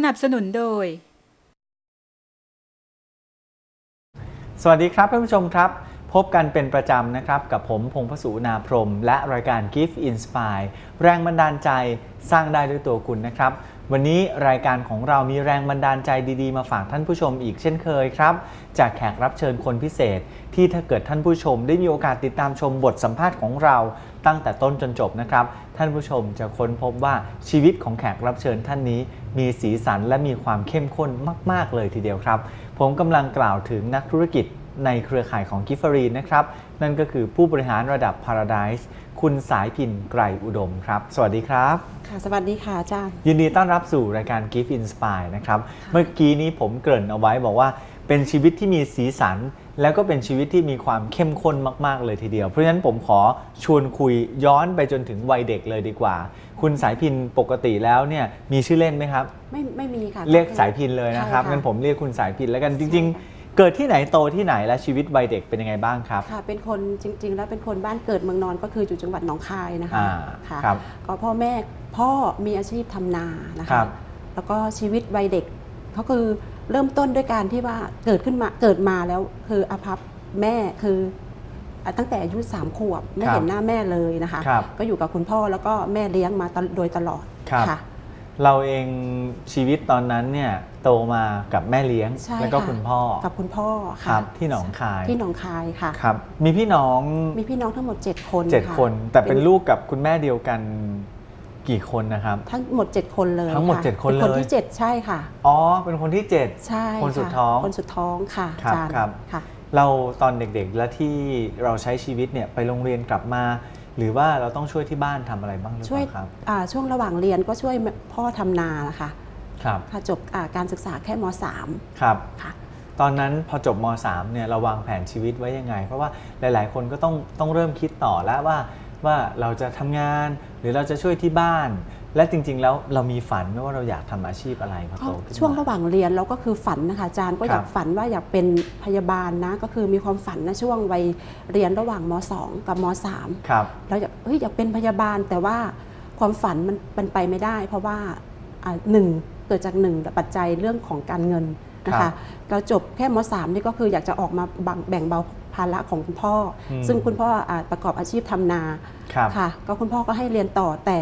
สนับสนุนโดย สวัสดีครับท่านผู้ชมครับ พบกันเป็นประจำนะครับ กับผมพงพสุนาพรม และรายการ Gift Inspire แรงบันดาลใจสร้างได้ด้วยตัวคุณนะครับ วันนี้รายการของเรามีแรงบันดาลใจดีๆ มาฝากท่านผู้ชมอีกเช่นเคยครับ จากแขกรับเชิญคนพิเศษ ที่ถ้าเกิดท่านผู้ชมได้มีโอกาสติดตามชมบทสัมภาษณ์ของเราตั้งแต่ต้นจนจบนะครับ ท่านผู้ชมจะค้นพบว่าชีวิตของแขกรับเชิญท่านนี้ มีสีสันและมีความเข้มข้นมาก ๆ เลยทีเดียวครับ ผมกำลังกล่าวถึงนักธุรกิจ ในเครือข่ายของกิฟฟรีนะครับ นั่นก็คือผู้บริหารระดับ Paradise คุณสายพินไกรอุดมครับ สวัสดีครับ ค่ะสวัสดีค่ะอาจารย์ ยินดีต้อนรับสู่รายการ Gift Inspire นะครับ เมื่อกี้นี้ผมเกริ่นเอาไว้บอกว่า เป็นชีวิตที่มีสีสัน แล้วก็เป็นชีวิตที่มีความเข้มข้นมากๆ เลยทีเดียว เพราะฉะนั้นผมขอชวนคุยย้อนไปจนถึงวัยเด็กเลยดีกว่า คุณสายพินปกติแล้วเนี่ยมีชื่อเล่นไหมครับ ไม่ไม่มีค่ะ เรียกสายพินเลยนะครับใช่งั้นผมเรียกคุณสายพินแล้วกันจริง ๆ เกิดที่ไหนโตที่ไหนและชีวิตวัยเด็กเป็นยังไงบ้างครับ ค่ะ เป็นคนจริง ๆ แล้วเป็นคนบ้านเกิดเมืองนอนก็คืออยู่จังหวัดหนองคายนะคะอ่าค่ะครับก็พ่อแม่พ่อมีอาชีพทำนานะครัคะ บ แล้วก็ชีวิตวัยเด็กเขาคือเริ่มต้นด้วยการที่ว่าเกิดขึ้นมาเกิดมาแล้วคืออภัพแม่คืออะตั้งแต่อายุสามขวบไม่ครับเห็นหน้าแม่เลยนะคะ ครับก็อยู่กับคุณพ่อแล้วก็แม่เลี้ยงมาตลโดยตลอดครับ ค่ะ เราเองชีวิตตอนนั้นเนี่ยโตมากับแม่เลี้ยงใช่แล้วก็ค่ะคุณพ่อกับคุณพ่อคค่ะรับที่หนองคายที่หนองคายค่ะ ครับ มีพี่น้องมีพี่น้องทั้งหมด 7 คนเจ็ดะคน แต่เป็นลูกกับคุณแม่เดียวกันกี่คนนะครับ ทั้งหมด 7 คนเลยทั้งหมดะเจ็ดคนป็คนเลยที่ 7 ใช่ค่ะ อ๋อเป็นคนที่เจ็ด ใช่คนสุดะท้องคนสุดท้องค่ะครับอาจารย์ครับ ค่ะ เราตอนเด็กๆ และที่เราใช้ชีวิตเนี่ยไปโรงเรียนกลับมา หรือว่าเราต้องช่วยที่บ้านทำอะไรบ้างหรือเปช่วยล่าครับอ่าช่วงระหว่างเรียนก็ช่วยพ่อทำนานะคะครับค่ะจบอ่าการศึกษาแค่มครับ .3 ค่ะตอนนั้นพอจบม .3 เนี่ยเราวางแผนชีวิตไว้ยังไง เพราะว่าหลาย ๆ คนก็ต้องต้องเริ่มคิดต่อแล้วว่าว่าเราจะทำงานหรือเราจะช่วยที่บ้าน และจริง ๆ แล้วเรามีฝันไหมว่าเราอยากทำอาชีพอะไรพอก็โตขึ้นมาช่วงระหว่างเรียนเราก็คือฝันนะคะอาจารย์ก็ครับอยากฝันว่าอยากเป็นพยาบาลนะ ก็คือมีความฝันนะช่วงวัยเรียนระหว่างม .2 กับม .3 ครับเราอยากเฮ้ยอยากเป็นพยาบาลแต่ว่าความฝันมันเป็นไปไม่ได้ เพราะว่าอ่าหนึ่งเกิดจากหนึ่งปัจจัยเรื่องของการเงินนะครัคะบเราจบแค่มสามนี่ก็คืออยากจะออกมาบังแบ่งเบาภาระของคุณพ่ออมซึ่งคุณพ่ออาประกอบอาชีพทำนาครับค่ะ ก็คุณพ่อก็ให้เรียนต่อแต่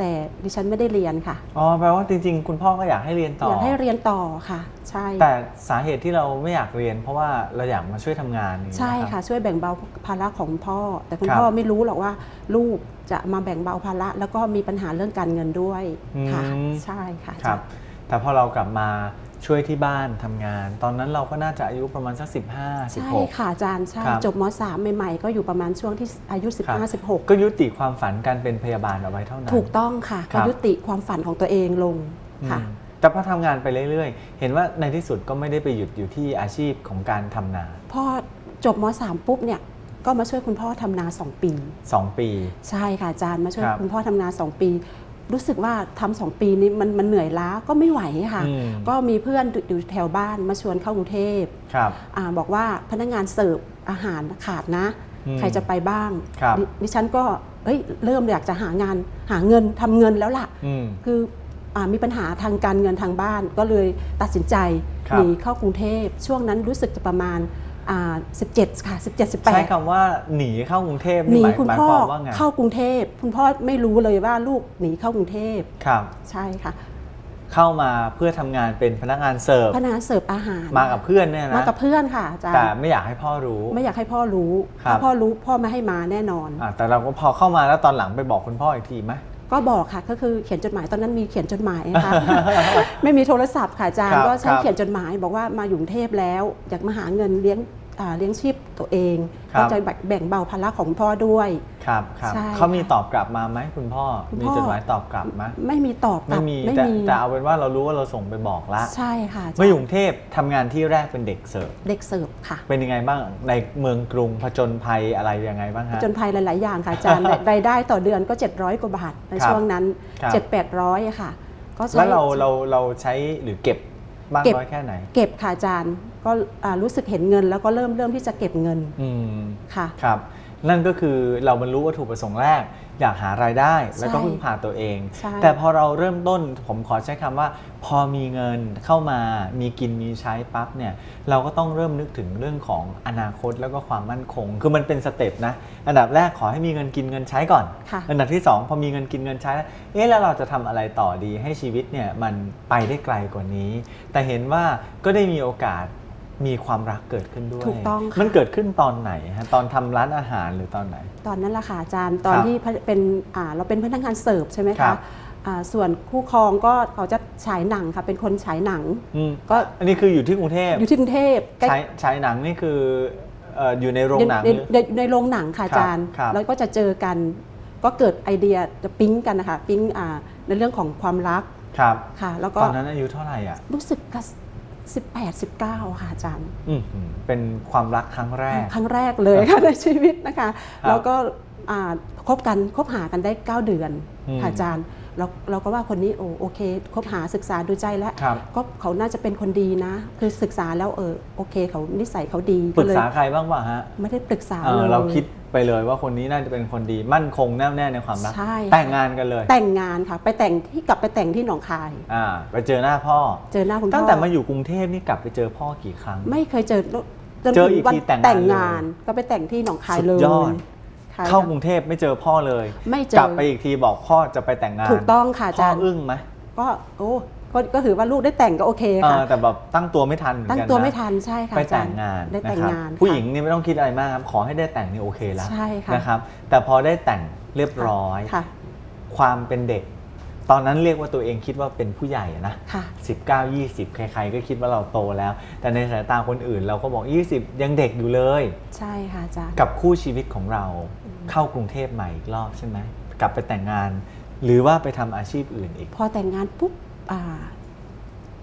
แต่ดิฉันไม่ได้เรียนค่ะ อ๋อแปลว่าจริง ๆ คุณพ่อก็อยากให้เรียนต่อออยากให้เรียนต่อค่ะ ใช่แต่สาเหตุที่เราไม่อยากเรียน เพราะว่าเราอยากมาช่วยทำงานอย่างนี้ใช่นรับค่ะ ช่วยแบ่งเบาภาระของคุณพ่อ แต่คุณครับพ่อไม่รู้หรอกว่าลูกจะมาแบ่งเบาภาระแล้วก็มีปัญหาเรื่องการเงินด้วยค่ะอืมใช่ค่ะครับแต่พอเรากลับมา ช่วยที่บ้านทำงาน ตอนนั้นเราก็น่าจะอายุประมาณสัก 15ใช่16ค่ะอาจารย์ใช่ครับจบม .3 ใหม่ๆ ก็อยู่ประมาณช่วงที่อายุครับ15ก็ยุติความฝันการเป็นพยาบาลเอาไว้เท่านั้16นถูกต้องค่ะครัก็บยุติความฝันของตัวเองลงค่ะอืมแต่พอทำงานไปเรื่อยๆ เห็นว่าในที่สุดก็ไม่ได้ไปหยุดอยู่ที่อาชีพของการทำนาพ่อจบม .3 ปุ๊บเนี่ยก็มาช่วยคุณพ่อทำนา 2 ปี 2 ปี ใช่ค่ะอาจารย์มาช่วยครับคุณพ่อทำนา 2 ปี รู้สึกว่าทำสองปีนี้มันมันเหนื่อยล้าก็ไม่ไหวค่ะ อืม ก็มีเพื่อนอยู่แถวบ้านมาชวนเข้ากรุงเทพครับ อาบอกว่าพนักงานเสิร์ฟอาหารขาดนะ อืมใครจะไปบ้างครับ ดิดิฉันก็เอ้ยเริ่มอยากจะหางานหาเงินทำเงินแล้วล่ะ อืม คืออามีปัญหาทางการเงินทางบ้านก็เลยตัดสินใจครับ หนีเข้ากรุงเทพช่วงนั้นรู้สึกจะประมาณอ่า 17 ค่ะ 17ใช้18คำว่าหนีเข้ากรุงเทพหนีนี่หมายคุณหมายพ่อความว่าไงเข้ากรุงเทพคุณพ่อไม่รู้เลยว่าลูกหนีเข้ากรุงเทพครับใช่ค่ะ เข้ามาเพื่อทำงานเป็นพนักงานเสิร์ฟพนักงานเสิร์ฟอาหารมากับเพื่อนเนี่ยนะมากับเพื่อนค่ะอาจารแต่ย์ไม่อยากให้พ่อรู้ ไม่อยากให้พ่อรู้ครับถ้าพ่อรู้พ่อไม่ให้มาแน่นอนอะแต่เราก็พอเข้ามาแล้วตอนหลังไปบอกคุณพ่ออีกทีไหมก็บอกค่ะก็คือเขียนจดหมายตอนนั้นมีเขียนจดหมายนะคะไม่มีโทรศัพท์ค่ะอาจารครัย์บก็ใช้ครับเขียนจดหมาย บอกว่ามาอยู่กรุงเทพแล้ว อยากมาหาเงินเลี้ยงอ่า เลี้ยงชีพตัวเองครับ ก็จะแบ่งเบาภาระของพ่อด้วย ครับครับใช่เขามีค่ะตอบกลับมาไหมคุณพ่อ คุณมีพ่อจดหมายตอบกลับไหมไม่มีตอบกลัไม่บมีไม่แต่มีแต่เอาเป็นว่าเรารู้ว่าเราส่งไปบอกละใช่ค่ะอาจารย์เมื่ออยู่กรุงเทพทำงานที่แรกเป็นเด็กเสิร์ฟเด็กเสิร์ฟค่ะเป็นยังไงบ้างในเมืองกรุงผจญภัยอะไรยังไงบ้างฮะ จนภัยหลาย ๆ อย่างค่ะอาจารย์ รายได้ต่อเดือนก็ 700 กว่าบาทในครับช่วงนั้น ครับ 7 800อะค่ะ ก็ใช้ แล้วเราเราเราใช้หรือเก็บ บ้างเก็บ น้อยแค่ไหนเก็บค่ะอาจารย์ก็อ่ารู้สึกเห็นเงิน แล้วก็เริ่มเริ่มที่จะเก็บเงินอืมค่ะ ครับ นั่นก็คือเราบรรลุวัตถุประสงค์แรก อยากหารายได้แล้วก็ใช่พึ่งพาตัวเองใช่แต่พอเราเริ่มต้นผมขอใช้คำว่า พอมีเงินเข้ามามีกินมีใช้ปั๊บเนี่ยเราก็ต้องเริ่มนึกถึงเรื่องของอนาคตแล้วก็ความมั่นคง คือมันเป็นสเต็ปนะอันดับแรกขอให้มีเงินกินเงินใช้ก่อนค่ะอันดับที่ 2 พอมีเงินกินเงินใช้แล้วเอ๊ะแล้วเราจะทำอะไรต่อดีให้ชีวิตเนี่ยมันไปได้ไกลกว่านี้ แต่เห็นว่าก็ได้มีโอกาส มีความรักเกิดขึ้นด้วย ถูกต้องมันเกิดขึ้นตอนไหนฮะตอนทำร้านอาหารหรือตอนไหน ตอนนั้นแหละค่ะอาจารย์ตอนที่เป็นเราเป็นพนักงานเสิร์ฟใช่ไหมคะส่วนคู่ครองก็เขาจะฉายหนังค่ะเป็นคนฉายหนังก็อันนี้คืออยู่ที่กรุงเทพอยู่ที่กรุงเทพฉายฉายหนังนี่คืออยู่ในโรงหนังในในโรงหนังค่ะอาจารย์ ครัแล้วก็จะเจอกัน ก็เกิดไอเดียจะปิ๊งกันนะคะปิ๊งในเรื่องของความรักครับ ค่ะ แล้วก็ตอนนั้นอายุเท่าไหร่อะ รู้สึกกระ 18 19 ค่ะอาจารย์เป็นความรักครั้งแรก ครั้งแรกเลยค่ะในชีวิตนะคะ แล้วก็คบกันคบหากันได้ 9 เดือนค่ะอาจารย์เราเราก็ว่าคนนี้โอโอเคคบหาศึกษาดูใจแล้วก็เขาน่าจะเป็นคนดีนะ คือศึกษาแล้วเออโอเค เขานิสัยเขาดีปรึกษาใครบ้างวะฮะไม่ได้ปรึกษาเลยเราคิด ไปเลยว่าคนนี้น่าจะเป็นคนดีมั่นคงแน่วแน่ในความรัก ใช่ค่ะแต่งงานกันเลยแต่งงานค่ะ ไปแต่งที่กลับไปแต่งที่หนองคาย อ่าไปเจอหน้าพ่อ เจอหน้าคุณพ่อตั้งแต่มาอยู่กรุงเทพนี่กลับไปเจอพ่อกี่ครั้ง ไม่เคยเจอจนเจอถึอีงกวันทีแต่งงานแต่งงาน ก็ไปแต่งที่หนองคายสุดเลยยอด ค่ะ เข้ากรุงเทพไม่เจอพ่อเลย ไม่เจอ กลับไปอีกทีบอกพ่อจะไปแต่งงานถูกต้องค่ะอาพ่อจารย์อึ้งไหม ก็โอ้ ก็ก็ถือว่าลูกได้แต่งก็โอเคเอค่ะอแต่แบบตั้งตัวไม่ทันเหมือนตั้งกันตัวนะไม่ทันใช่ค่ะไปอาจาแต่รงย์งานได้แต่งนะครับงาน ผู้ค่ะหญิงนี่ไม่ต้องคิดอะไรมากครับขอให้ได้แต่งนี่โอเคแล้วใช่ค่ะนะครับแต่พอได้แต่งเรียบร้อยค่ะความเป็นเด็ก ตอนนั้นเรียกว่าตัวเองคิดว่าเป็นผู้ใหญ่อะนะค่ะ19 20ใครๆก็คิดว่าเราโตแล้ว แต่ในสายตาคนอื่นเราก็บอก20ยังเด็กอยู่เลย ใช่ค่ะอาจารย์กับคู่ชีวิตของเราเข้ากรุงเทพใหม่อีกรอบใช่ไหมกลับไปแต่งงาน หรือว่าไปทำอาชีพอื่นอีก พอแต่งงานปุ๊บอ่า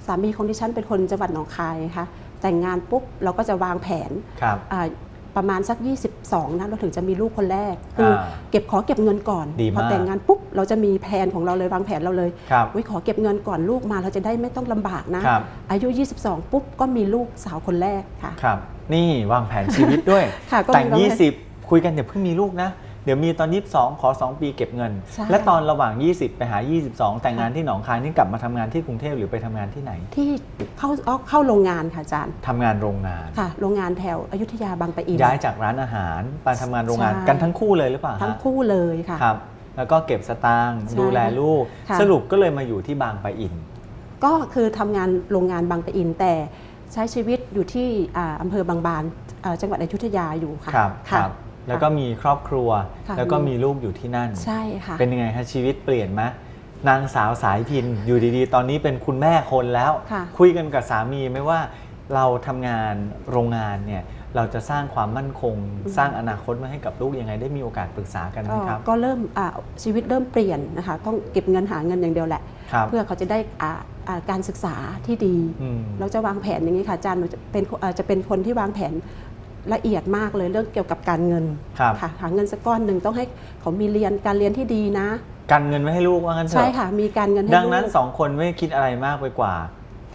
สามีของดิฉันเป็นคนจังหวัดหนองคายค่ะแต่งงานปุ๊บเราก็จะวางแผนครับอ่าประมาณสัก 22นะเราถึงจะมีลูกคนแรก คืออาเก็บขอเก็บเงินก่อนดีพอมากแต่งงานปุ๊บเราจะมีแผนของเราเลยวางแผนเราเลยครับวิขอเก็บเงินก่อนลูกมาเราจะได้ไม่ต้องลำบากนะครับอายุ 22 ปุ๊บก็มีลูกสาวคนแรกค่ะครับ นี่วางแผนชีวิตด้วยค่ะก็มีแต่งวางแผน20 คุยกันอย่าเพิ่งมีลูกนะ เดี๋ยวมีตอน 22 ขอ 2 ปีเก็บเงินใช่และตอนระหว่าง 20 ไปหา 22 แต่งงานที่หนองคายนี่กลับมาทำงานที่กรุงเทพหรือไปทำงานที่ไหน ที่เข้าเอาเข้าโรงงานค่ะอาจารย์ทำงานโรงงานค่ะโรงงานแถวอยุธยาบางปะอินย้ายจากร้านอาหารไปทำงานโรงงานใช่กันทั้งคู่เลยหรือเปล่าฮะทั้งคู่เลยค่ะครับแล้วก็เก็บสตางค์ใช่ดูแลลูกค่ะสรุปก็เลยมาอยู่ที่บางปะอิน ก็คือทำงานโรงงานบางปะอินแต่ใช้ชีวิตอยู่ที่อ่าอำเภอบางบานอ่าจังหวัดอยุธยาอยู่ค่ะครับคค่ะรับ แล้วก็มีครอบครัวค่ะแล้วก็มีลูกอยู่ที่นั่น ใช่ค่ะ เป็นยังไงคะชีวิตเปลี่ยนไหมนางสาวสายพินอยู่ดีๆ ตอนนี้เป็นคุณแม่คนแล้วค่ะคุยกันกับสามีไหมว่าเราทำงานโรงงานเนี่ยเราจะสร้างความมั่นคง สร้างอนาคตมาให้กับลูกยังไงได้มีโอกาสปรึกษากันไหมก็ครับ ก็เริ่มอ่าชีวิตเริ่มเปลี่ยนนะคะ ต้องเก็บเงินหาเงินอย่างเดียวแหละครับเพื่อเขาจะได้อ่าอ่าการศึกษาที่ดีอืมเราจะวางแผนอย่างนี้ค่ะอาจารย์หนูจะเป็นเอ่อจะเป็นคนที่วางแผน ละเอียดมากเลยเรื่องเกี่ยวกับการเงินครับค่ะหาเงินสักก้อนหนึ่งต้องให้เขามีเรียนการเรียนที่ดีนะกันเงินไว้ให้ลูกว่างั้นเถใช่อะค่ะ มีการเงินให้ดังนั้นลูกสองคนไม่คิดอะไรมากไปกว่า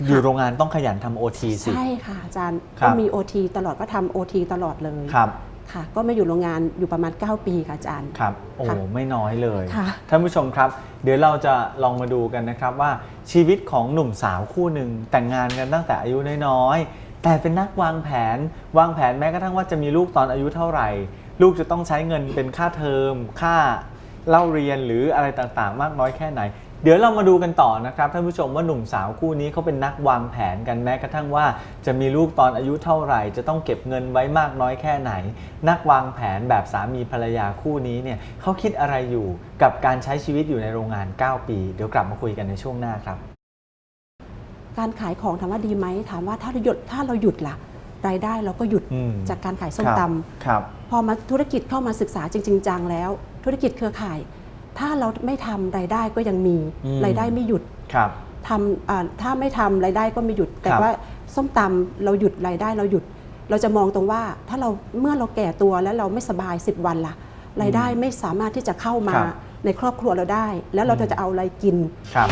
อยู่โรงงานต้องขยันทำโอทีสิ ใช่ค่ะอาจารย์ครัก็บ มี OT ตลอดก็ทำ OT ตลอดเลยครับ ค่ะ ก็มาอยู่โรงงานอยู่ประมาณ 9 ปีค่ะอาจารย์ ครับ โอ้ค่ะไม่น้อยเลย ค่ะ ท่านผู้ชมครับ เดี๋ยวเราจะลองมาดูกันนะครับว่าชีวิตของหนุ่มสาวคู่หนึ่งแต่งงานกันตั้งแต่อายุน้อยๆ แต่เป็นนักวางแผน วางแผนแม้กระทั่งว่าจะมีลูกตอนอายุเท่าไหร่ ลูกจะต้องใช้เงินเป็นค่าเทอม ค่าเล่าเรียนหรืออะไรต่างๆ มากน้อยแค่ไหน เดี๋ยวเรามาดูกันต่อนะครับท่านผู้ชมว่าหนุ่มสาวคู่นี้เขาเป็นนักวางแผนกันแม้กระทั่งว่า จะมีลูกตอนอายุเท่าไหร่ จะต้องเก็บเงินไว้มากน้อยแค่ไหน นักวางแผนแบบสามีภรรยาคู่นี้เนี่ยเขาคิดอะไรอยู่กับการใช้ชีวิตอยู่ในโรงงาน 9 ปี เดี๋ยวกลับมาคุยกันในช่วงหน้าครับ การขายของถามว่าดีไหมถามว่าถ้าเราหยุดถ้าเราหยุดล่ะ รายได้เราก็หยุดอืมจากการขายส้มครับตำครับพอมาธุรกิจเข้ามาศึกษาจริงๆจังแล้ว ธุรกิจเครือข่าย ถ้าเราไม่ทำรายได้ก็ยังมีอืม รายได้ไม่หยุดครับ ทำอ่าถ้าไม่ทำรายได้ก็ไม่หยุด แต่ครับ ว่าส้มตำเราหยุดรายได้เราหยุด เราจะมองตรงว่าถ้าเราเมื่อเราแก่ตัวแล้วเราไม่สบาย 10 วันล่ะ รายได้ไม่สามารถที่จะเข้ามาครับในครอบครัวเราได้ แล้วเราอืมจะเอาอะไรกิน ครับ